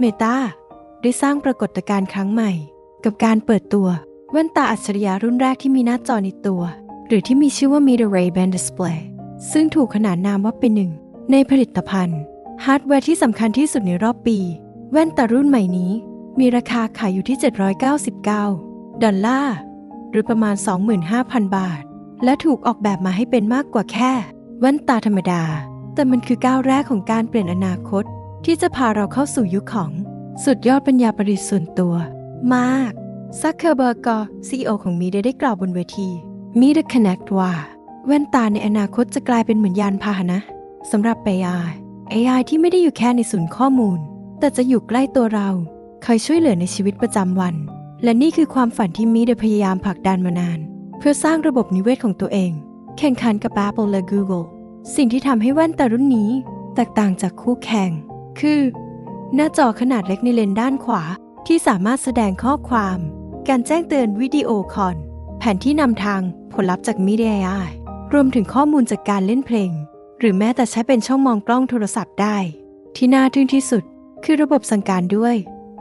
เมตาได้สร้างปรากฏการณ์ครั้งใหม่ กับการเปิดตัวแว่นตาอัจฉริยะรุ่นแรกที่มีหน้าจอในตัว หรือที่มีชื่อว่า Meta Ray-Ban Display ซึ่งถูกขนานนามว่าเป็นหนึ่ง ในผลิตภัณฑ์ฮาร์ดแวร์ที่สำคัญที่สุดในรอบปี แว่นตารุ่นใหม่นี้ มีราคาขายอยู่ที่ 799 ดอลลาร์ หรือประมาณ 25,000 บาท และถูกออกแบบมาให้เป็นมากกว่าแค่ แว่นตาธรรมดา แต่มันคือก้าวแรกของการเปลี่ยนอนาคต ที่จะพาเราเข้าสู่ยุคของสุดยอดปัญญาประดิษฐ์ส่วนตัว มากซักเคอร์เบอร์กอซีอของมีได้ได้กล่าวบนเวทีมีเด Connect ว่า แว่นตาในอนาคตจะกลายเป็นเหมือนยานพาหนะสำหรับ AI AI ที่ไม่ได้อยู่แค่ในศูนย์ข้อมูล แต่จะอยู่ใกล้ตัวเรา คอยช่วยเหลือในชีวิตประจำวัน และนี่คือความฝันที่มีได้พยายามผลักดันมานาน เพื่อสร้างระบบนิเวศของตัวเอง แข่งขันกับ Apple และ Google สิ่งที่ทำให้แว่นตารุ่นนี้ แตกต่างจากคู่แข่ง คือ หน้าจอขนาดเล็กในเลนด้านขวาที่สามารถแสดงข้อความ การแจ้งเตือนวิดีโอคอลแผนที่นำทางผลลัพธ์จาก Media AI รวมถึงข้อมูลจากการเล่นเพลง หรือแม้แต่ใช้เป็นช่องมองกล้องโทรศัพท์ได้ ที่น่าทึ่งที่สุด คือระบบสั่งการด้วย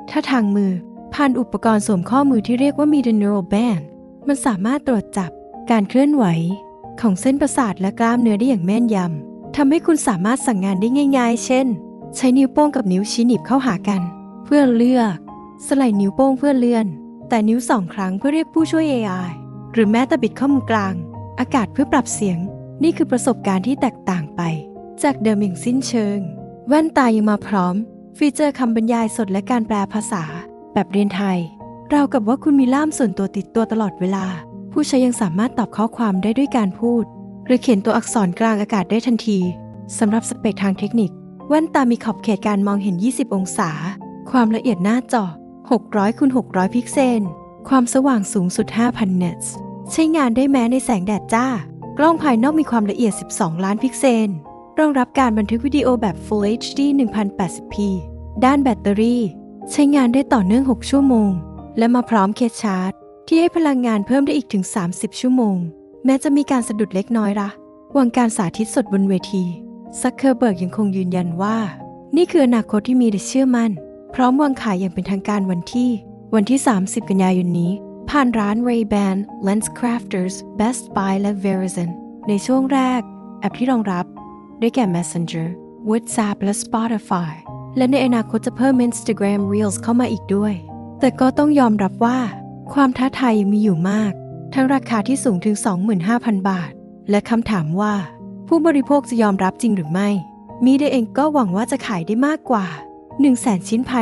ถ้าทางมือผ่านอุปกรณ์สวมข้อมือที่เรียกว่า Media Neural Band มันสามารถตรวจจับการเคลื่อนไหว ของเส้นประสาทและกล้ามเนื้อได้อย่างแม่นยำทำให้คุณสามารถสั่งงานได้ง่าย ๆ เช่น ใช้นิ้วโป้งกับนิ้วชี้หนีบเข้าหากัน เพื่อเลือก สไลด์นิ้วโป้งเพื่อเลื่อน แต่นิ้วสองครั้งเพื่อเรียกผู้ช่วย AI หรือแม้แต่บิดข้อมือกลาง อากาศเพื่อปรับเสียง นี่คือประสบการณ์ที่แตกต่างไป จากเดิมอย่างสิ้นเชิง แว่นตายังมาพร้อม ฟีเจอร์คำบรรยายสดและการแปลภาษา แบบเรียนไทยราวกับว่าคุณมีล่ามส่วนตัวติดตัวตลอดเวลา ผู้ใช้ยังสามารถตอบข้อความได้ด้วยการพูด หรือเขียนตัวอักษรกลางอากาศได้ทันทีสำหรับสเปคทางเทคนิค แว่นตามีขอบเขตการมองเห็น 20 องศา ความละเอียดหน้าจอ 600คูณ600 พิกเซล ความสว่างสูงสุด 5,000 เนตส์ ใช้งานได้แม้ในแสงแดดจ้า กล้องภายนอกมีความละเอียด 12 ล้านพิกเซล รองรับการบันทึกวิดีโอแบบ Full HD 1080p ด้านแบตเตอรี่ ใช้งานได้ต่อเนื่อง 6 ชั่วโมง และมาพร้อมเคสชาร์จ ที่ให้พลังงานเพิ่มได้อีกถึง 30 ชั่วโมง แม้จะมีการสะดุดเล็กน้อยละวางการสาธิตสดบนเวที ซักเคอร์เบิร์กยังคงยืนยันว่า นี่คืออนาคตที่มีแต่เชื่อมั่น พร้อมวางขายอย่างเป็นทางการวันที่ วันที่ 30 กันยายนนี้ ผ่านร้าน Ray-Ban LensCrafters Best Buy และ Verizon ในช่วงแรก แอปที่รองรับ ได้แก่ Messenger WhatsApp และ Spotify และในอนาคตจะเพิ่ม Instagram Reels เข้ามาอีกด้วย แต่ก็ต้องยอมรับว่า ความท้าทายยังมีอยู่มาก ทั้งราคาที่สูงถึง 25,000 บาท และคำถามว่า ผู้บริโภคจะยอมรับจริงหรือไม่ มีได้เองก็หวังว่าจะขายได้มากกว่า 1 0 0 0 0 0 ชิ้นภาย